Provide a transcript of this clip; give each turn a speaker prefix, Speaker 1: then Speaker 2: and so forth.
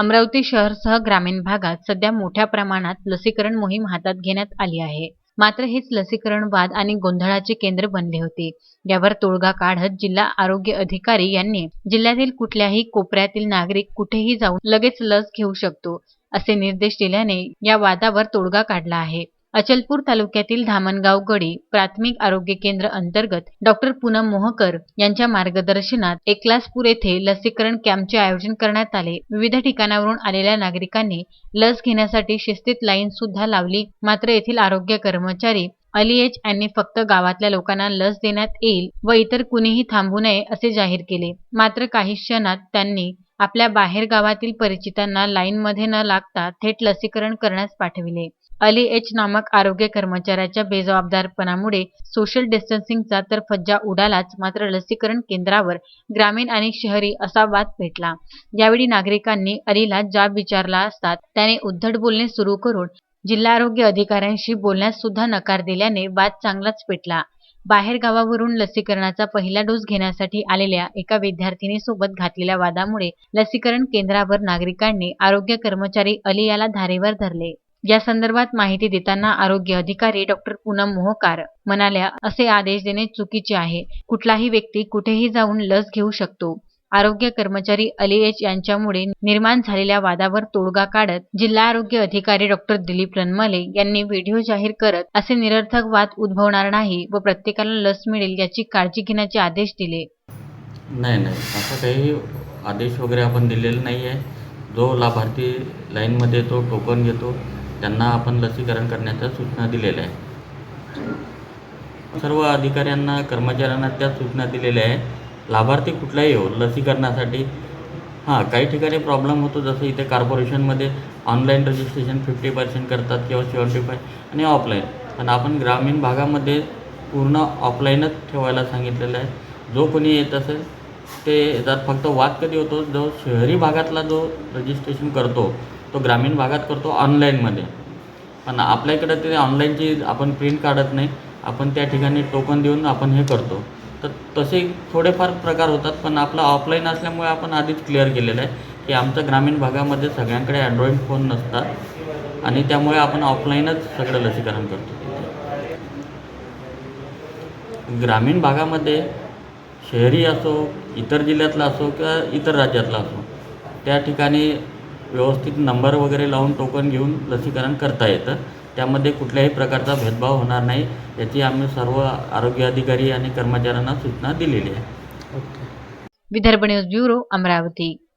Speaker 1: अमरावती शहरसह ग्रामीण भागात सध्या मोठ्या प्रमाणात लसीकरण मोहीम हातात घेण्यात आली आहे. मात्र हेच लसीकरण वाद आणि गोंधळाचे केंद्र बनले होते. यावर तोडगा काढत जिल्हा आरोग्य अधिकारी यांनी जिल्ह्यातील कुठल्याही कोपऱ्यातील नागरिक कुठेही जाऊन लगेच लस घेऊ शकतो असे निर्देश दिल्याने या वादावर तोडगा काढला आहे. अचलपूर तालुक्यातील धामणगाव गडी प्राथमिक आरोग्य केंद्र अंतर्गत डॉक्टर पूनम मोहकर यांच्या मार्गदर्शनात एकलासपूर येथे लसीकरण कॅम्पचे आयोजन करण्यात आले. विविध ठिकाणावरून आलेल्या नागरिकांनी लस घेण्यासाठी शिस्तीत लाईन सुद्धा लावली. मात्र येथील आरोग्य कर्मचारी अलीएच यांनी फक्त गावातल्या लोकांना लस देण्यात येईल व इतर कुणीही थांबू नये असे जाहीर केले. मात्र काही क्षणात त्यांनी आपल्या बाहेर गावातील परिचितांना लाईनमध्ये न लागता थेट लसीकरण करण्यास पाठविले. अली एच नामक आरोग्य कर्मचाऱ्याच्या बेजबाबदारपणामुळे सोशल डिस्टन्सिंगचा तर फज्जा उडालाच मात्र लसीकरण केंद्रावर ग्रामीण आणि शहरी असा वाद पेटला. यावेळी नागरिकांनी अलीला जाब विचारला असता त्याने उद्धट बोलणे सुरू करून जिल्हा आरोग्य अधिकाऱ्यांशी बोलण्यास सुद्धा नकार दिल्याने वाद चांगलाच पेटला. बाहेर गावावरून लसीकरणाचा पहिला डोस घेण्यासाठी आलेल्या एका विद्यार्थिनीसोबत घातलेल्या वादामुळे लसीकरण केंद्रावर नागरिकांनी आरोग्य कर्मचारी अली याला धारेवर धरले. या संदर्भात माहिती देताना आरोग्य अधिकारी डॉक्टर पूनम मोहकार म्हणाल्या असे आदेश देणे चुकीचे आहे. कुठलाही व्यक्ती कुठेही जाऊन लस घेऊ शकतो. आरोग्य कर्मचारी अली एच यांच्यामुळे निर्माण झालेल्या वादावर तोडगा काढत जिल्हा आरोग्य अधिकारी डॉक्टर दिलीप रनमले यांनी व्हिडिओ जाहीर करत असे निरर्थक वाद उद्भवणार नाही व प्रत्येकाला लस मिळेल याची काळजी घेण्याचे आदेश दिले.
Speaker 2: नाही नाही. असं काही आदेश वगैरे आपण दिलेला नाही आहे जो लाभार्थी लाईनमध्ये तो टोकन घेतो त्यांना आपण लसीकरण करण्याच्या सूचना दिलेल्या आहे सर्व अधिकाऱ्यांना कर्मचाऱ्यांना त्या सूचना दिलेल्या आहेत. लाभार्थी कुठलाही हो लसीकरणासाठी. हां काही ठिकाणी प्रॉब्लेम होतो जसं इथे कॉर्पोरेशनमध्ये ऑनलाईन रजिस्ट्रेशन फिफ्टी पर्सेंट करतात किंवा सेवन्टी फाय आणि ऑफलाईन पण आपण ग्रामीण भागामध्ये पूर्ण ऑफलाईनच ठेवायला सांगितलेलं आहे. जो कोणी येत असेल ते येतात फक्त वाद कधी होतो जो शहरी भागातला जो रजिस्ट्रेशन करतो तो ग्रामीण भागात करतो ऑनलाईनमध्ये पण आपल्याकडे ते ऑनलाईनची आपण प्रिंट काढत नाही. आपण त्या ठिकाणी टोकन देऊन आपण हे करतो. तर तसे थोडेफार प्रकार होतात पण आपला ऑफलाईन असल्यामुळे आपण आधीच क्लिअर केलेलं आहे की आमच्या ग्रामीण भागामध्ये सगळ्यांकडे अँड्रॉईड फोन नसतात आणि त्यामुळे आपण ऑफलाईनच सगळं लसीकरण करतो. ग्रामीण भागामध्ये शहरी असो इतर जिल्ह्यातला असो किंवा इतर राज्यातला असो त्या ठिकाणी व्यवस्थित नंबर वगैरे लावून टोकन घेऊन लसीकरण करता येतं. त्यामध्ये कुठल्याही प्रकारचा भेदभाव होणार नाही याची आम्ही सर्व आरोग्य अधिकारी आणि कर्मचाऱ्यांना सूचना दिलेली आहे.
Speaker 1: Vidarbha news bureau Amravati.